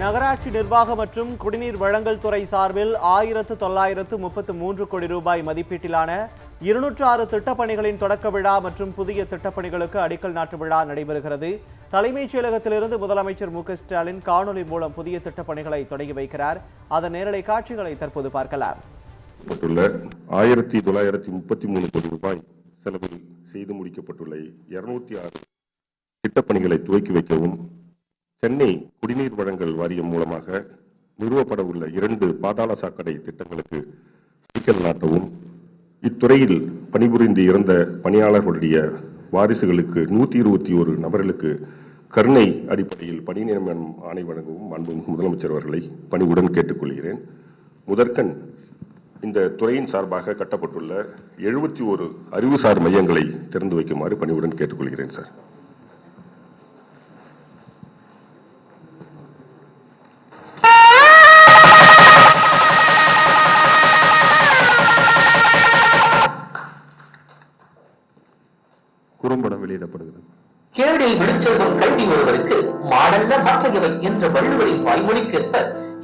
நகராட்சி நிர்வாகம் மற்றும் குடிநீர் வழங்கல் துறை சார்பில் ஆயிரத்து தொள்ளாயிரத்து முப்பத்து மூன்று கோடி ரூபாய் மதிப்பீட்டிலான இருநூற்று ஆறு திட்டப்பணிகளின் தொடக்க விழா மற்றும் புதிய திட்டப்பணிகளுக்கு அடிக்கல் நாட்டு விழா நடைபெறுகிறது. தலைமைச் செயலகத்திலிருந்து முதலமைச்சர் மு ஸ்டாலின் காணொலி மூலம் புதிய திட்டப்பணிகளை தொடங்கி வைக்கிறார். அதன் நேரலை காட்சிகளை தற்போது பார்க்கலாம். ஆயிரத்தி தொள்ளாயிரத்தி முப்பத்தி மூணு கோடி ரூபாய் செலவில் செய்து முடிக்கப்பட்டுள்ள இருநூத்தி ஆறு திட்டப்பணிகளை துவக்கி வைக்கவும் சென்னை குடிநீர் வழங்கல் வாரியம் மூலமாக நிறுவப்பட உள்ள இரண்டு பாதாள சாக்கடை திட்டங்களுக்கு அடிக்கல் நாட்டவும் இத்துறையில் பணிபுரிந்து இறந்த பணியாளர்களுடைய வாரிசுகளுக்கு நூத்தி இருபத்தி ஒரு நபர்களுக்கு கருணை அடிப்படையில் பணி நியமனம் ஆணை வழங்கவும் அன்புமிகு முதலமைச்சர் அவர்களை பணிவுடன் கேட்டுக்கொள்கிறேன். முதற்கண் இந்த துறையின் சார்பாக கட்டப்பட்டுள்ள எழுபத்தி ஒரு அறிவுசார் மையங்களை திறந்து வைக்குமாறு பணிவுடன் கேட்டுக்கொள்கிறேன் சார். குறும்படம் வெளியிடப்படுகிறது. கேடில் விழுச்செல்வம் கல்வி ஒருவருக்கு மாடல்ல மற்றையவை என்ற வள்ளுவரின் வாய்மொழிக்கேற்ப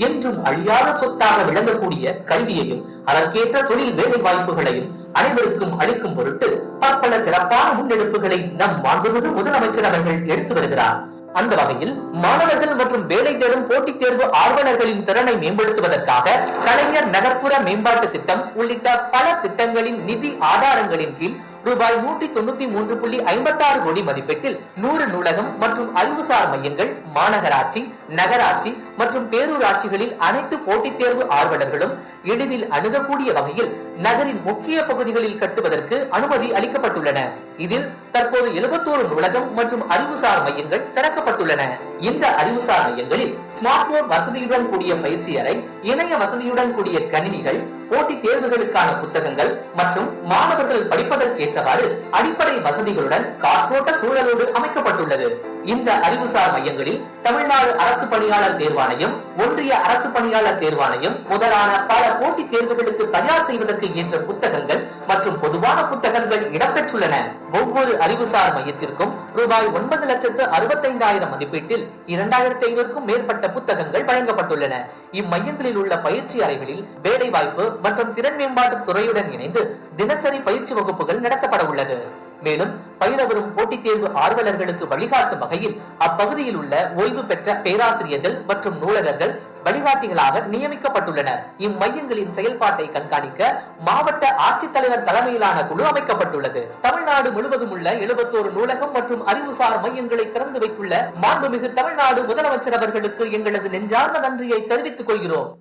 என்றும் அழியாத சொத்தாக விளங்கக்கூடிய கல்வியையும் அதற்கேற்ற தொழில் வேலை வாய்ப்புகளையும் அனைவருக்கும் அளிக்கும் பொருட்டு பற்பல சிறப்பான முன்னெடுப்புகளை நம் மாண்புமிகு முதலமைச்சர் அவர்கள் எடுத்து வருகிறார். அந்த வகையில் மாணவர்கள் மற்றும் வேலை தேடும் போட்டித் தேர்வு ஆர்வலர்களின் திறனை மேம்படுத்துவதற்காக கலைஞர் நகர்ப்புற மேம்பாட்டு திட்டம் உள்ளிட்ட பல திட்டங்களின் நிதி ஆதாரங்களின் கீழ் ரூபாய் நூற்றி தொண்ணூத்தி மூன்று புள்ளி ஐம்பத்தாறு கோடி மதிப்பீட்டில் நூறு நூலகம் மற்றும் அறிவுசார் மையங்கள் மாநகராட்சி நகராட்சி மற்றும் பேரூராட்சிகளில் அனைத்து போட்டித் தேர்வு ஆர்வலர்களும் எளிதில் அணுகக்கூடிய வகையில் நகரின் முக்கிய பகுதிகளில் கட்டுவதற்கு அனுமதி அளிக்கப்பட்டுள்ளன. இதில் தற்போது எழுபத்தோரு நூலகம் மற்றும் அறிவுசார் மையங்கள் திறக்கப்பட்டுள்ளன. இந்த அறிவுசார் மையங்களில் ஸ்மார்ட் போன் வசதியுடன் கூடிய பயிற்சி அறை இணைய வசதியுடன் கூடிய கணினிகள் போட்டித் தேர்வுகளுக்கான புத்தகங்கள் மற்றும் மாணவர்கள் படிப்பதற்கேற்றவாறு அடிப்படை வசதிகளுடன் காற்றோட்ட சூழலோடு அமைக்கப்பட்டுள்ளது. இந்த அறிவுசார் மையங்களில் தமிழ்நாடு அரசு பணியாளர் தேர்வாணையம் ஒன்றிய அரசு பணியாளர் தேர்வாணையம் முதலான பல போட்டித் தேர்வுகளுக்கு தயார் செய்வதற்கு ஏற்ற புத்தகங்கள் மற்றும் பொதுவான புத்தகங்கள் இடம்பெற்றுள்ளன. ஒவ்வொரு அறிவுசார் மையத்திற்கும் ரூபாய் ஒன்பது லட்சத்து அறுபத்தைந்தாயிரம் மதிப்பீட்டில் இரண்டாயிரத்தி ஐநூறுக்கும் மேற்பட்ட புத்தகங்கள் வழங்கப்பட்டுள்ளன. இம்மையங்களில் உள்ள பயிற்சி அறைகளில் வேலைவாய்ப்பு மற்றும் திறன் மேம்பாட்டு துறையுடன் இணைந்து தினசரி பயிற்சி வகுப்புகள் நடத்தப்பட உள்ளது மேலும் பயில வரும் போட்டித் தேர்வு ஆர்வலர்களுக்கு வழிகாட்டும் வகையில் அப்பகுதியில் உள்ள ஓய்வு பெற்ற பேராசிரியர்கள் மற்றும் நூலகர்கள் வழிகாட்டிகளாக நியமிக்கப்பட்டுள்ளனர். இம்மையங்களின் செயல்பாட்டை கண்காணிக்க மாவட்ட ஆட்சித்தலைவர் தலைமையிலான குழு அமைக்கப்பட்டுள்ளது. தமிழ்நாடு முழுவதும் உள்ள எழுபத்தோரு நூலகம் மற்றும் அறிவுசார் மையங்களை திறந்து வைத்துள்ள மாண்புமிகு தமிழ்நாடு முதலமைச்சர் அவர்களுக்கு எங்களது நெஞ்சார்ந்த நன்றியை தெரிவித்துக் கொள்கிறோம்.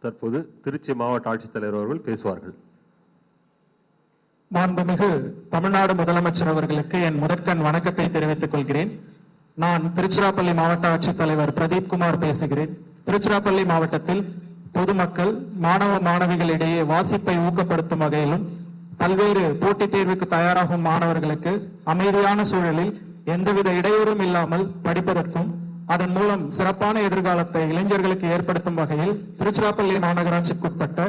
தற்போது திருச்சி மாவட்ட ஆட்சித்தலைவர் அவர்கள் பேசுவார்கள். மாண்புமிகு தமிழ்நாடு முதலமைச்சர் அவர்களுக்கு என் முதற்கண் வணக்கத்தை தெரிவித்துக் கொள்கிறேன். நான் திருச்சிராப்பள்ளி மாவட்ட ஆட்சித்தலைவர் பிரதீப் குமார் பேசுகிறேன். திருச்சிராப்பள்ளி மாவட்டத்தில் பொதுமக்கள் மாணவ மாணவிகளிடையே வாசிப்பை ஊக்கப்படுத்தும் வகையிலும் பல்வேறு போட்டித் தேர்வுக்கு தயாராகும் மாணவர்களுக்கு அமைதியான சூழலில் எந்தவித இடையூறும் இல்லாமல் படிப்பதற்கும் அதன் மூலம் சிறப்பான எதிர்காலத்தை இளைஞர்களுக்கு ஏற்படுத்தும் வகையில் திருச்சிராப்பள்ளி மாநகராட்சிக்குட்பட்ட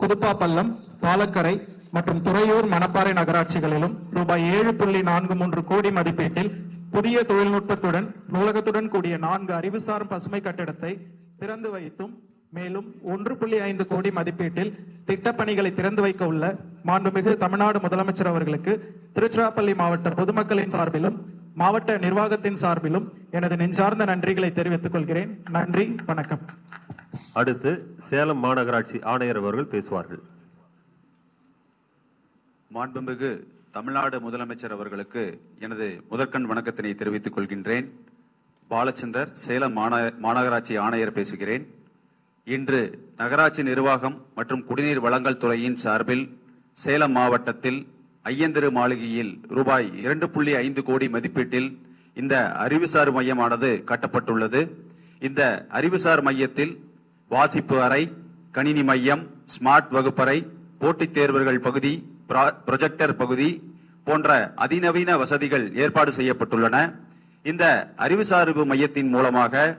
குதுப்பாப்பள்ளம் பாலக்கரை மற்றும் துறையூர் மணப்பாறை நகராட்சிகளிலும் ரூபாய் ஏழு புள்ளி நான்கு மூன்று கோடி மதிப்பீட்டில் புதிய தொழில்நுட்பத்துடன் நூலகத்துடன் கூடிய நான்கு அறிவுசார் பசுமை கட்டிடத்தை திறந்து வைத்தும் மேலும் ஒன்று புள்ளி ஐந்து கோடி மதிப்பீட்டில் திட்டப்பணிகளை திறந்து வைக்க உள்ள மாண்புமிகு தமிழ்நாடு முதலமைச்சர் அவர்களுக்கு திருச்சிராப்பள்ளி மாவட்ட பொதுமக்களின் சார்பிலும் மாவட்ட நிர்வாகத்தின் சார்பிலும் எனது நெஞ்சார்ந்த நன்றிகளை தெரிவித்துக் கொள்கிறேன். நன்றி வணக்கம். அடுத்து சேலம் மாநகராட்சி ஆணையர் அவர்கள் பேசுவார்கள். மாண்புமிகு தமிழ்நாடு முதலமைச்சர் அவர்களுக்கு எனது முதற்கண் வணக்கத்தினை தெரிவித்துக் கொள்கின்றேன். பாலச்சந்தர் சேலம் மாநகராட்சி ஆணையர் பேசுகிறேன். இன்று நகராட்சி நிர்வாகம் மற்றும் குடிநீர் வழங்கல் துறையின் சார்பில் சேலம் மாவட்டத்தில் ஐயந்திரு மாளிகையில் ரூபாய் இரண்டு புள்ளி ஐந்து கோடி மதிப்பீட்டில் இந்த அறிவுசார் மையமானது கட்டப்பட்டுள்ளது. இந்த அறிவுசார் மையத்தில் வாசிப்பு அறை கணினி மையம் ஸ்மார்ட் வகுப்பறை போட்டித் தேர்வர்கள் பகுதி ப்ரொஜெக்டர் பகுதி போன்ற அதிநவீன வசதிகள் ஏற்பாடு செய்யப்பட்டுள்ளன. இந்த அறிவுசார்பு மையத்தின் மூலமாக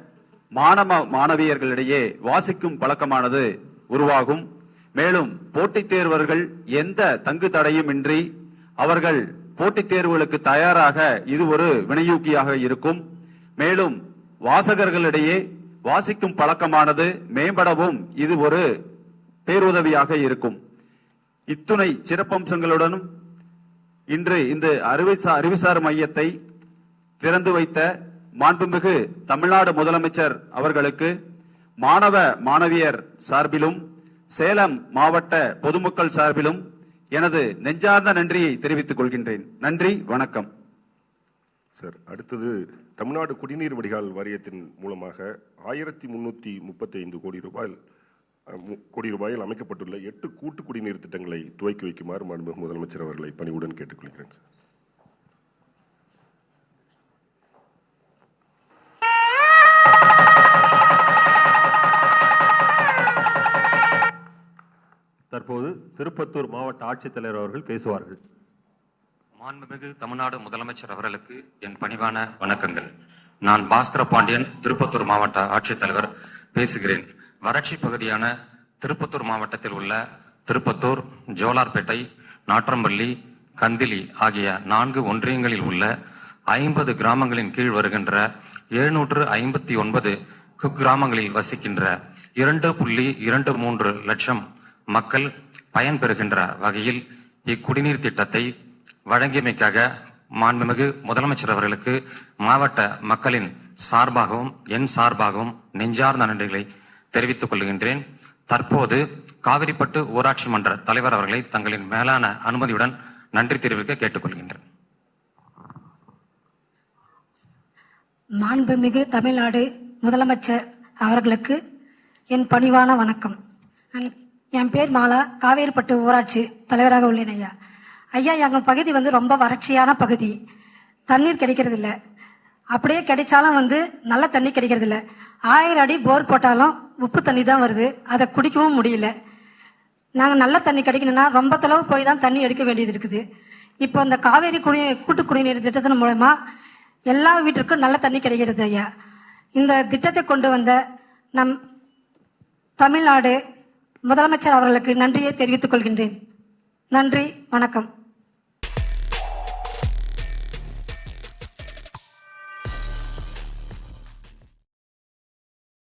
மாணவ மாணவியர்களிடையே வாசிக்கும் பழக்கமானது உருவாகும். மேலும் போட்டித் தேர்வர்கள் எந்த தங்கு தடையுமின்றி அவர்கள் போட்டித் தேர்வுகளுக்கு தயாராக இது ஒரு வினையூக்கியாக இருக்கும். மேலும் வாசகர்களிடையே வாசிக்கும் பழக்கமானது மேம்படவும் இது ஒரு பேருதவியாக இருக்கும். இத்துணை சிறப்பம்சங்களுடனும் இன்று இந்த அறிவுசா அறிவுசார் மையத்தை திறந்து வைத்த மாண்புமிகு தமிழ்நாடு முதலமைச்சர் அவர்களுக்கு மாணவ மாணவியர் சார்பிலும் சேலம் மாவட்ட பொதுமக்கள் சார்பிலும் எனது நெஞ்சார்ந்த நன்றியை தெரிவித்துக் கொள்கின்றேன். நன்றி வணக்கம். சார் அடுத்தது தமிழ்நாடு குடிநீர் வடிகால் வாரியத்தின் மூலமாக ஆயிரத்தி முன்னூற்றி முப்பத்தி ஐந்து கோடி ரூபாய் கோடி ரூபாயில் அமைக்கப்பட்டுள்ள எட்டு கூட்டு குடிநீர் திட்டங்களை துவக்கி வைக்குமாறு மாண்புமிகு முதலமைச்சர் அவர்களை பணிவுடன் கேட்டுக்கொள்கிறேன் சார். தற்போது திருப்பத்தூர் மாவட்ட ஆட்சித்தலைவர் அவர்கள் பேசுவார்கள். மாண்புமிகு தமிழ்நாடு முதலமைச்சர் அவர்களுக்கு என் பணிவான வணக்கங்கள். நான் பாஸ்கர பாண்டியன் திருப்பத்தூர் மாவட்ட ஆட்சித்தலைவர் பேசுகிறேன். வறட்சி பகுதியான திருப்பத்தூர் மாவட்டத்தில் உள்ள திருப்பத்தூர் ஜோலார்பேட்டை நாற்றம்பள்ளி கந்திலி ஆகிய நான்கு ஒன்றியங்களில் உள்ள ஐம்பது கிராமங்களின் கீழ் வருகின்ற எழுநூற்று ஐம்பத்தி ஒன்பது குக்கிராமங்களில் வசிக்கின்ற இரண்டு புள்ளி இரண்டு மூன்று லட்சம் மக்கள் பயன்பெறுகின்ற வகையில் இக்குடிநீர் திட்டத்தை வழங்கியமைக்காக மாண்புமிகு முதலமைச்சர் அவர்களுக்கு மாவட்ட மக்களின் சார்பாகவும் என் சார்பாகவும் நெஞ்சார்ந்த நன்றிகளை தெரிவித்துக் கொள்கின்றேன். தற்போது காவிரிப்பட்டு ஊராட்சி மன்ற தலைவர் அவர்களை தங்களின் மேலான அனுமதியுடன் நன்றி தெரிவிக்க கேட்டுக்கொள்கின்றேன். மாண்புமிகு தமிழ்நாடு முதலமைச்சர் அவர்களுக்கு என் பணிவான வணக்கம். என் பேர் மாலா காவேரிப்பட்டு ஊராட்சி தலைவராக உள்ளேன் ஐயா. ஐயா எங்கள் பகுதி வந்து ரொம்ப வறட்சியான பகுதி. தண்ணீர் கிடைக்கிறதில்ல. அப்படியே கிடைச்சாலும் வந்து நல்ல தண்ணி கிடைக்கிறதில்ல. ஆயிரம் அடி போர் போட்டாலும் உப்பு தண்ணி தான் வருது. அதை குடிக்கவும் முடியல. நாங்கள் நல்ல தண்ணி கிடைக்கணும்னா ரொம்ப தொலைவு போய் தான் தண்ணி எடுக்க வேண்டியது இருக்குது. இப்போ இந்த காவேரி குடி கூட்டு குடிநீர் திட்டத்தின் மூலமா எல்லா வீட்டிற்கும் நல்ல தண்ணி கிடைக்கிறது ஐயா. இந்த திட்டத்தை கொண்டு வந்த நம் தமிழ்நாடு முதலமைச்சர் அவர்களுக்கு நன்றியை தெரிவித்துக் கொள்கின்றேன். நன்றி வணக்கம்.